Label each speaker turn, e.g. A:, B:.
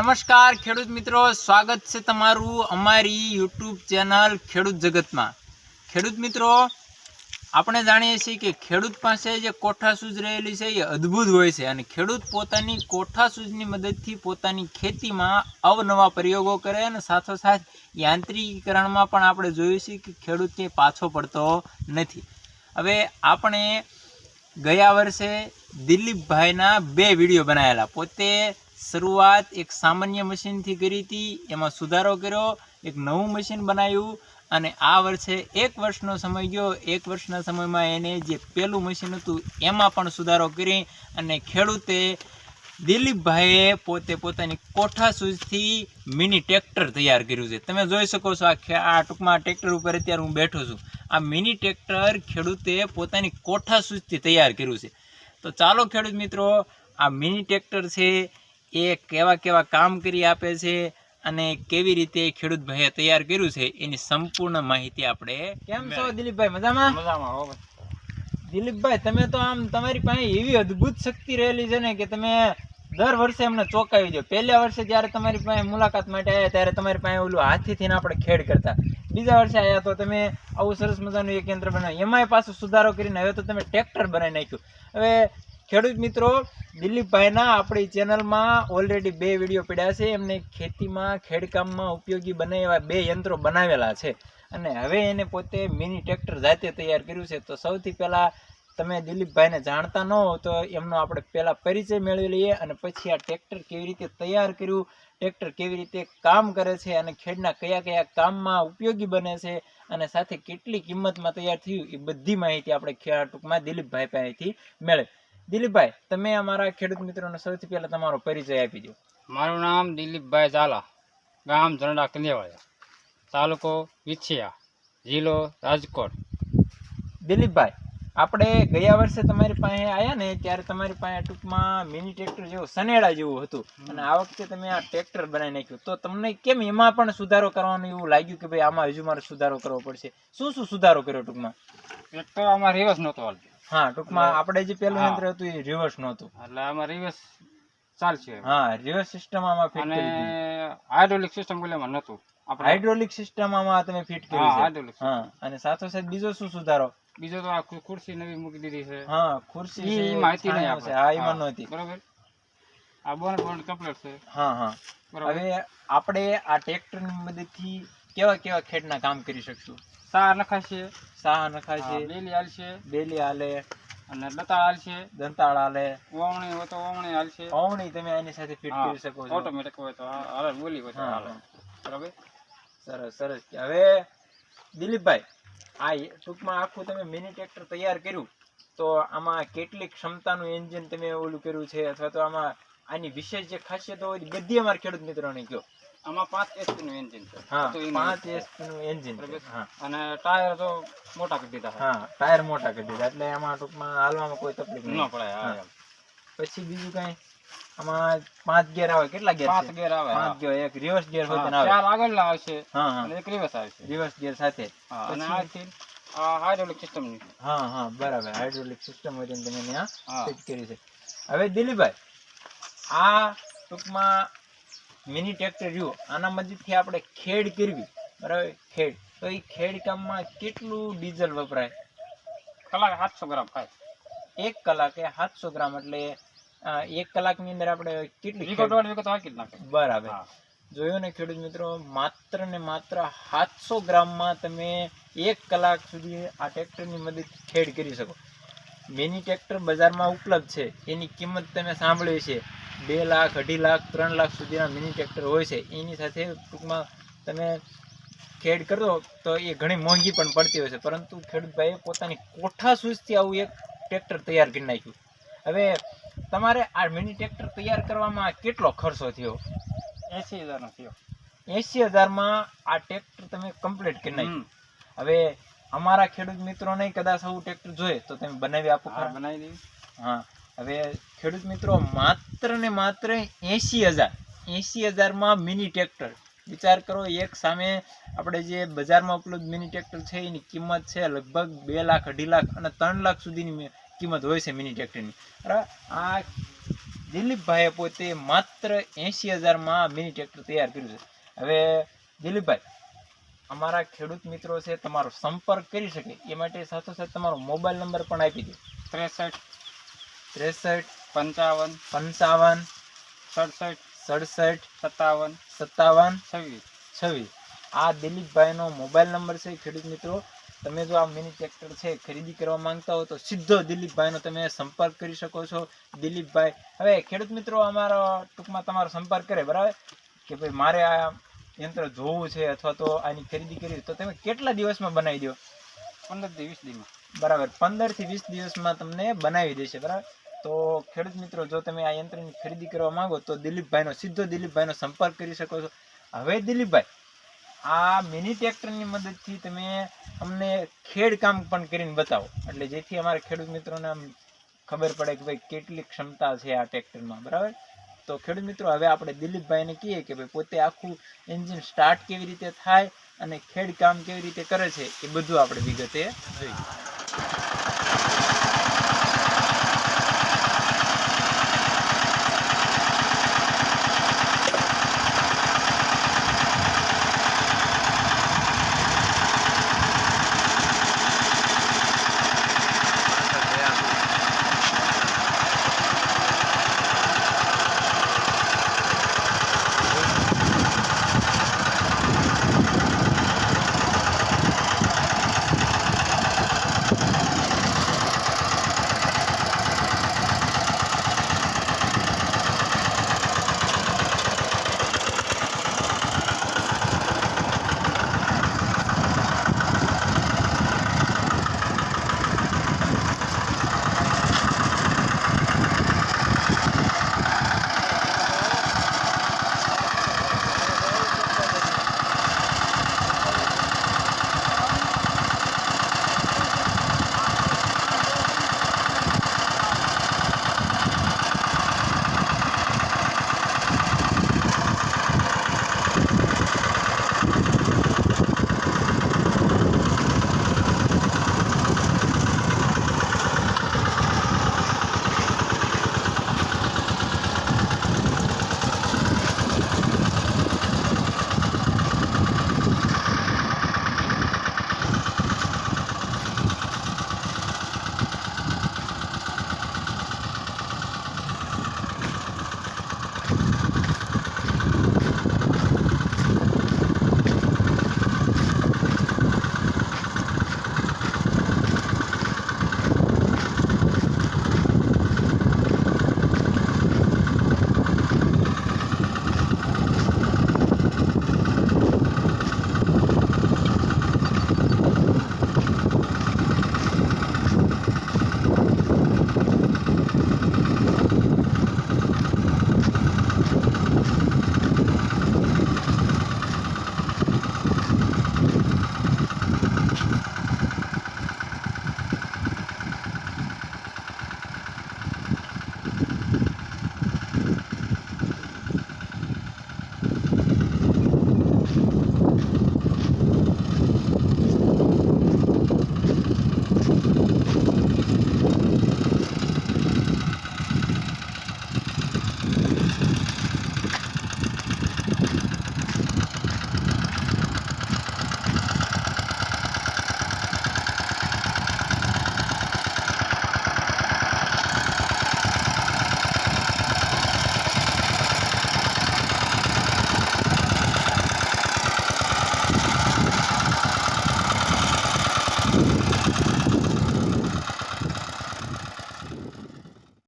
A: નમસ્કાર ખેડૂત મિત્રો, સ્વાગત છે તમારું અમારી યુટ્યુબ ચેનલ ખેડૂત જગતમાં. ખેડૂત મિત્રો, આપણે જાણીએ છીએ કે ખેડૂત પાસે જે કોઠાસૂઝ રહેલી છે એ અદ્ભુત હોય છે અને ખેડૂત પોતાની કોઠાસૂઝની મદદથી પોતાની ખેતીમાં અવનવા પ્રયોગો કરે અને સાથોસાથ યાંત્રિકીકરણમાં પણ આપણે જોયું છે કે ખેડૂત કે પાછો પડતો નથી. હવે આપણે ગયા વર્ષે દિલીપભાઈના બે વીડિયો બનાવેલા. પોતે શરૂઆત એક સામાન્ય મશીનથી કરી હતી. એમાં સુધારો કર્યો, એક નવું મશીન બનાવ્યું અને આ વર્ષે એક વર્ષનો સમય ગયો. એક વર્ષના સમયમાં એને જે પહેલું મશીન હતું, એમાં પણ સુધારો કરી અને ખેડૂતે દિલીપભાઈએ પોતે પોતાની કોઠા સૂઝથી મિની ટ્રેક્ટર તૈયાર કર્યું છે. તમે જોઈ શકો છો આ આ ટૂંકમાં ટ્રેક્ટર ઉપર અત્યારે હું બેઠો છું. આ મિની ટ્રેક્ટર ખેડૂતે પોતાની કોઠા સૂઝથી તૈયાર કર્યું છે. તો ચાલો ખેડૂત મિત્રો, આ મિની ટ્રેક્ટર છે એ કેવા કેવા કામ કરી આપે છે અને કેવી રીતે ખેડૂત ભાઈએ તૈયાર કર્યું છે એની સંપૂર્ણ માહિતી આપણે કેમ છો દિલીપભાઈ મજામાં?
B: મજામાં
A: દિલીપભાઈ તમે તો આમ તમારી પાસે એવી અદ્ભુત શક્તિ રહેલી છે ને કે તમે દર વર્ષે અમને ચોંકાવી દો. પહેલા વર્ષે જ્યારે તમારી પાસે મુલાકાત માટે આવ્યા ત્યારે તમારી પાસે ઓલું હાથીથી આપણે ખેડ કરતા. બીજા વર્ષે આવ્યા તો તમે આવું સરસ મજાનું એક યંત્ર બનાવ્યું. એમાંય પાછું સુધારો કરીને હવે તો તમે ટ્રેક્ટર બનાવી નાખ્યું. હવે ખેડૂત મિત્રો, દિલીપભાઈના આપણી ચેનલમાં ઓલરેડી બે વીડિયો પડ્યા છે. એમને ખેતીમાં, ખેડકામમાં ઉપયોગી બને એવા બે યંત્રો બનાવેલા છે. અને હવે એને પોતે મિની ટ્રેક્ટર જાતે તૈયાર કર્યું છે. તો સૌથી પહેલાં તમે દિલીપભાઈને જાણતા ન હો તો એમનો આપણે પહેલાં પરિચય મેળવી લઈએ અને પછી આ ટ્રેક્ટર કેવી રીતે તૈયાર કર્યું, ટ્રેક્ટર કેવી રીતે કામ કરે છે અને ખેડના કયા કયા કામમાં ઉપયોગી બને છે અને સાથે કેટલી કિંમતમાં તૈયાર થયું, એ બધી માહિતી આપણે ટૂંકમાં દિલીપભાઈ પાસેથી મેળવી દિલીપભાઈ તમે અમારા ખેડૂત મિત્રોને સૌથી પહેલા તમારો પરિચય આપી દો.
B: મારું નામ દિલીપભાઈ ઝાલા ગામ ઝરડા કલિયાવાળા તાલુકો વિછિયા જિલ્લો રાજકોટ.
A: દિલીપભાઈ આપણે ગયા વર્ષે તમારી પાસે આવ્યા ને ત્યારે તમારી પાસે ટૂંકમાં મિની ટ્રેક્ટર જેવું સનેડા જેવું હતું. અને આ વખતે તમે આ ટ્રેક્ટર બનાવી નાખ્યું. તો તમને કેમ એમાં પણ સુધારો કરવાનું એવું લાગ્યું કે ભાઈ આમાં હજુ મારે સુધારો કરવો પડશે? શું શું સુધારો કર્યો ટૂંકમાં?
B: ટ્રેક્ટર આમાં રિવર્સ નહોતો હાલતું.
A: હા ટૂંકમાં આપણે જે પેલું. યંત્ર હતું એ રિવર્સ નહોતું.
B: એટલે આમાં રિવર્સ ચાલશે
A: હા રિવર્સ સિસ્ટમ આમાં ફિટ કરી
B: હાઇડ્રોલિક સિસ્ટમ પેલામાં નહોતું. આપણે
A: હાઇડ્રોલિક સિસ્ટમ આમાં તમે ફિટ કરી છે.
B: હાઇડ્રોલિક
A: હા અને સાથોસાથ બીજો શું સુધારો?
B: બીજો તો આ ખુરશી નવી મૂકી દીધી છે.
A: હા ખુરશી
B: માહિતી નહીં આપણે.
A: હા એમાં નહોતી.
B: બરોબર. આ બોન બોન કમ્પ્લીટ છે.
A: હા હા.
B: બરોબર.
A: હવે આપણે આ ટ્રેક્ટરની મદદથી કેવા કેવા ખેડના કામ કરી શકશું?
B: સાર નખાશે.
A: સાહ નખાશે.
B: બેલી હાલશે.
A: બેલી હાલે.
B: અને લતા હાલશે.
A: દંતાળ હાલે.
B: ઓવણી હોય તો ઓવણી હાલશે.
A: ઓવણી તમે એની સાથે ફિટ કરી શકો છો.
B: ઓટોમેટિક હોય તો હાલે બોલી હોય તો હાલે. બરાબર?
A: સરસ સરસ. હવે દિલીપભાઈ આ ટૂંકમાં આખું તમે મિની ટ્રેક્ટર તૈયાર કર્યું તો આમાં કેટલી ક્ષમતાનું એન્જિન તમે ઓલું કર્યું છે અથવા તો આમાં આની વિશેષ જે ખાસિયતો હોય બધી અમારા ખેડૂત મિત્રોને કહો.
B: આમાં પાંચ એચપી નું એન્જિન છે.
A: હા પાંચ એસપી નું એન્જિન
B: અને ટાયર તો મોટા કરી દીધા
A: હા ટાયર મોટા કરી દીધા એટલે એમાં ટૂંકમાં હાલવામાં કોઈ તકલીફ
B: ન પડે.
A: પછી બીજું કઈ? આમાં પાંચ ગેર આવે કેટલા ગેર
B: પાંચ ગેર આવે
A: પાંચ ગેર એક રિવર્સ ગેર હોય આવે.
B: ચાર આગળના આવશે
A: હા
B: અને એક રિવર્સ આવશે.
A: રિવર્સ ગેર સાથે.
B: અને આથી હાઇડ્રોલિક સિસ્ટમની.
A: હા હા બરાબર. હાઇડ્રોલિક સિસ્ટમ હોય તમે ત્યાં ફિટ કરી છે. હવે દિલીપભાઈ આ ટૂંકમાં મિની ટ્રેક્ટર જુઓ આના મદદથી આપણે ખેડ કરવી. બરાબર? ખેડ. તો એ ખેડ કામમાં કેટલું ડીઝલ વપરાય?
B: કલાક સાતસો ગ્રામ થાય
A: એક કલાકે સાતસો ગ્રામ એટલે એક કલાકની અંદર આપણે કેટલી બરાબર. જોયું ને ખેડૂત મિત્રો માત્ર ને માત્ર સાતસો ગ્રામમાં તમે એક કલાક સુધી આ ટ્રેક્ટરની મદદથી ખેડ કરી શકો. મિની ટ્રેક્ટર બજારમાં ઉપલબ્ધ છે. એની કિંમત તમે સાંભળી છે બે લાખ અઢી લાખ ત્રણ લાખ સુધીના મિની ટ્રેક્ટર હોય છે. એની સાથે ટૂંકમાં તમે ખેડ કરો તો એ ઘણી મોંઘી પણ પડતી હોય છે. પરંતુ ખેડૂતભાઈએ પોતાની કોઠા સૂઝથી આવું એક ટ્રેક્ટર તૈયાર કરી નાખ્યું. હવે તમારે આ મિની ટ્રેક્ટર તૈયાર કરવામાં કેટલો ખર્ચો થયો?
B: એસી હજારનો થયો.
A: એસી હજારમાં આ ટ્રેક્ટર તમે કમ્પ્લીટ કરી નાખ્યું. હવે અમારા ખેડૂત મિત્રોને કદાચ આવું ટ્રેક્ટર જોઈએ તો તમે બનાવી આપો ખરા.
B: બનાવી દઈએ.
A: હા હવે ખેડૂત મિત્રો માત્ર ને માત્ર એસી હજાર એસી હજારમાં મિની ટ્રેક્ટર વિચાર કરો એક સામે આપણે જે બજારમાં ઉપલબ્ધ મિની ટ્રેક્ટર છે એની કિંમત છે લગભગ બે લાખ અઢી લાખ અને ત્રણ લાખ સુધીની કિંમત હોય છે મિની ટ્રેક્ટરની બરાબર આ દિલીપભાઈએ પોતે માત્ર એંશી હજારમાં મિની ટ્રેક્ટર તૈયાર કર્યું છે. હવે દિલીપભાઈ અમારા ખેડૂત મિત્રો છે તમારો સંપર્ક કરી શકે. એ માટે સાથોસાથ તમારો મોબાઈલ નંબર પણ આપી દો.
B: ત્રેસઠ
A: ત્રેસઠ
B: પંચાવન
A: પંચાવન
B: સડસઠ
A: સડસઠ
B: સત્તાવન
A: સત્તાવન
B: છવ્વીસ
A: છવ્વીસ. આ દિલીપભાઈનો મોબાઈલ નંબર છે ખેડૂત મિત્રો. તમે જો આ મિની ટ્રેક્ટર છે ખરીદી કરવા માંગતા હો તો સીધો દિલીપભાઈનો તમે સંપર્ક કરી શકો છો. દિલીપભાઈ હવે ખેડૂત મિત્રો અમારો ટૂંકમાં તમારો સંપર્ક કરે બરાબર? કે ભાઈ મારે આ યંત્ર જોવું છે અથવા તો આની ખરીદી કરી તો તમે કેટલા દિવસમાં બનાવી દો?
B: પંદરથી વીસ દિવસમાં
A: બરાબર પંદરથી વીસ દિવસમાં તમને બનાવી દેશે બરાબર? તો ખેડૂત મિત્રો જો તમે આ યંત્રની ખરીદી કરવા માંગો તો દિલીપભાઈનો સીધો દિલીપભાઈનો સંપર્ક કરી શકો છો. હવે દિલીપભાઈ આ મિની ટ્રેક્ટરની મદદથી તમે અમને ખેડ કામ પણ કરીને બતાવો. એટલે જેથી અમારા ખેડૂત મિત્રોને આમ ખબર પડે કે ભાઈ કેટલી ક્ષમતા છે આ ટ્રેક્ટરમાં બરાબર? તો ખેડૂત મિત્રો, હવે આપણે દિલીપભાઈને કહીએ કે ભાઈ, પોતે આખું એન્જિન સ્ટાર્ટ કેવી રીતે થાય અને ખેડ કામ કેવી રીતે કરે છે એ બધું આપણે વિગતે જોઈએ.